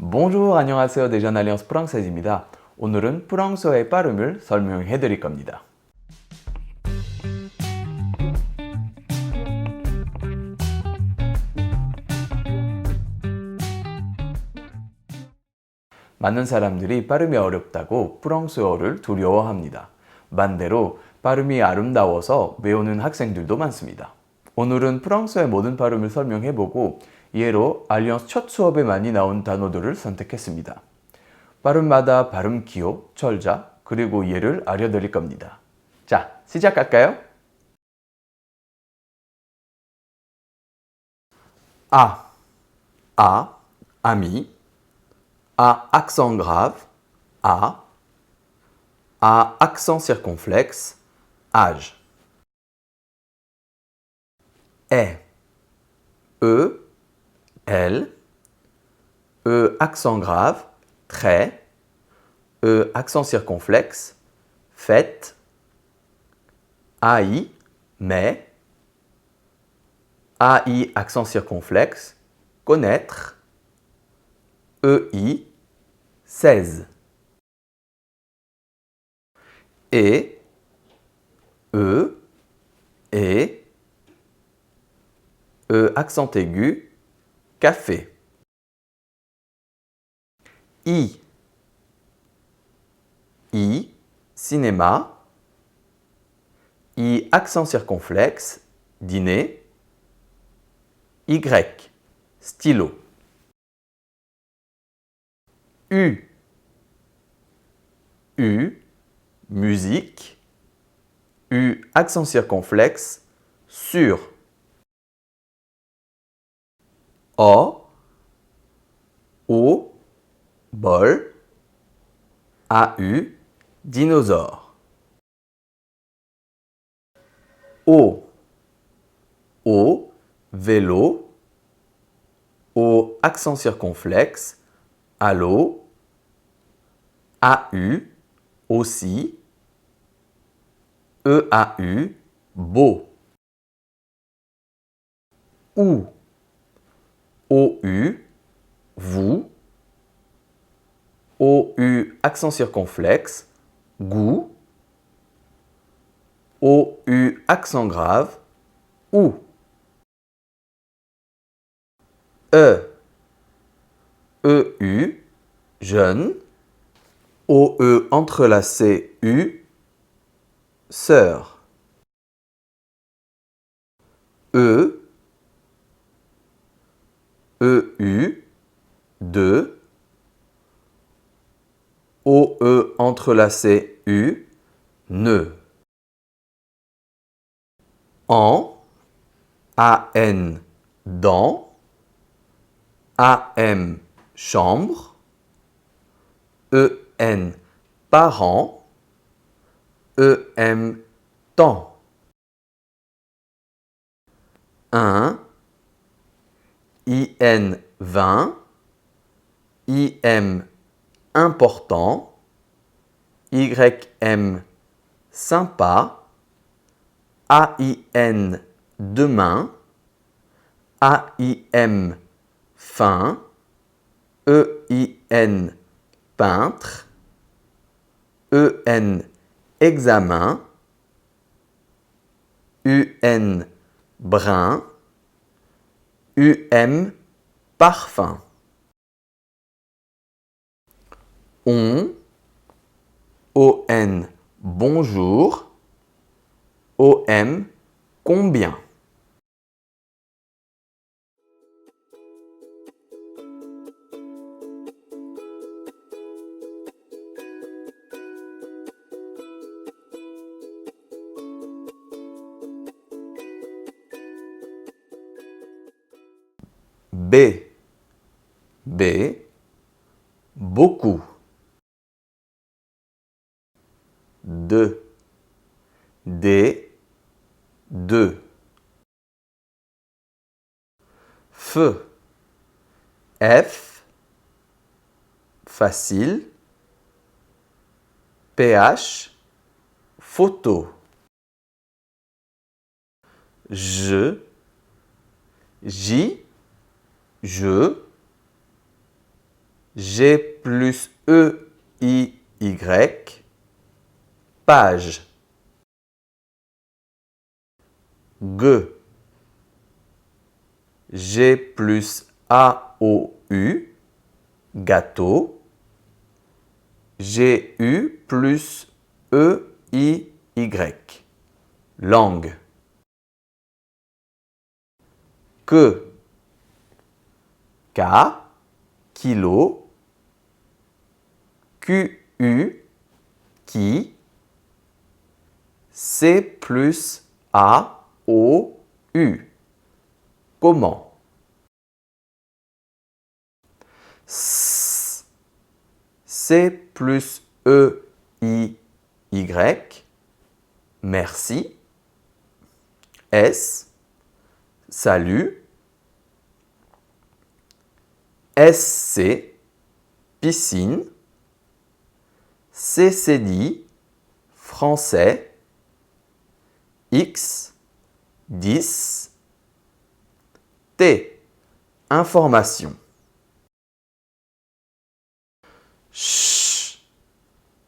Bonjour, 안녕하세요. 대전 알리언스 프랑스입니다. 오늘은 프랑스어의 발음을 설명해 드릴 겁니다. 많은 사람들이 발음이 어렵다고 프랑스어를 두려워합니다. 반대로 발음이 아름다워서 배우는 학생들도 많습니다. 오늘은 프랑스어의 모든 발음을 설명해보고 예로 알리언스 첫 수업에 많이 나온 단어들을 선택했습니다. 발음마다 발음 기호, 철자, 그리고 예를 알려드릴 겁니다. 자, 시작할까요? 아, 아, ami, à accent grave, à, à accent circonflexe, âge. Est, e, elle, e accent grave, très, e accent circonflexe, fait, ai, mais, ai accent circonflexe, connaître, EI 16 et E et E accent aigu café I I cinéma I accent circonflexe dîner Y stylo U. U. Musique. U. Accent circonflexe. Sur. O. O. Bol. AU. Dinosaure. O. O. Vélo. O. Accent circonflexe. Allô, AU, aussi, EAU, beau. Ou, OU, vous, OU, accent circonflexe, goût, OU, accent grave, ou. E, EU, jeune, OE entrelacé U, sœur. E, EU, deux, OE entrelacé U, nœud. En, AN, dans, AM, chambre, EN parent, EM temps. 1 IN 20 IM important YM sympa AIN demain AIM fin E-I-N, peintre, E-N, examen, U-N, brun, U-M, parfum. On, O-N, bonjour, O-M, combien? B. B. Beaucoup. De. D. De. Feu. F. Facile. PH. Photo. Je. J je, G plus E I Y. Page. G. G plus A O U. Gâteau. G U plus E I Y. Langue. Que. K. Kilo. Q U. Qui. C plus A O U. Comment? C plus E I Y. Merci. S. Salut. SC. Piscine. CCD. Français. X. 10. T. Information. Ch.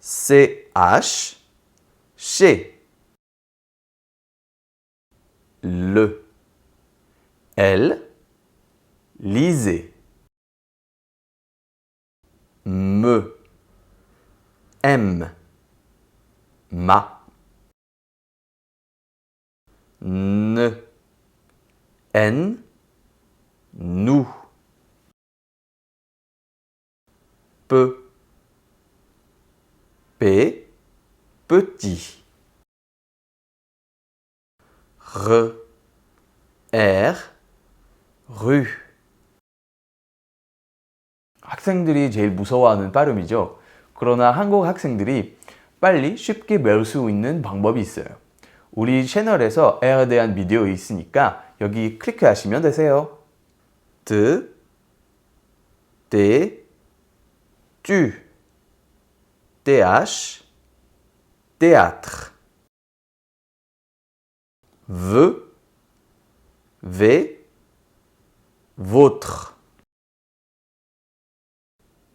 CH. Chez. Le. Elle. Lisez. Me. M. Ma. Ne. N. Nous. Peu. P. Petit. R. R. rue. 학생들이 제일 무서워하는 발음이죠. 그러나 한국 학생들이 빨리 쉽게 배울 수 있는 방법이 있어요. 우리 채널에서 에어에 대한 비디오 있으니까 여기 클릭하시면 되세요. 드, 데, tu, th, théâtre, ve, v, votre,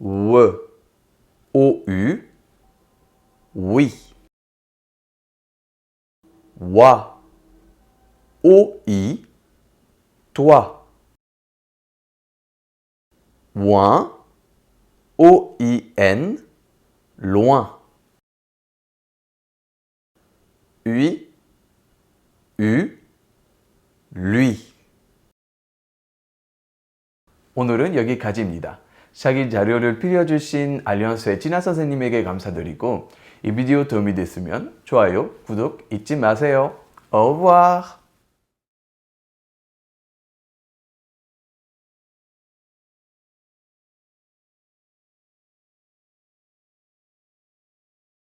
우, 오유, 위, 와, 오이, 도와, 와, 오이엔, loin, ui, u, lui. 오늘은 여기까지입니다. 자기 자료를 빌려주신 알리언스의 진아 선생님에게 감사드리고 이 비디오 도움이 됐으면 좋아요, 구독 잊지 마세요. Revoir.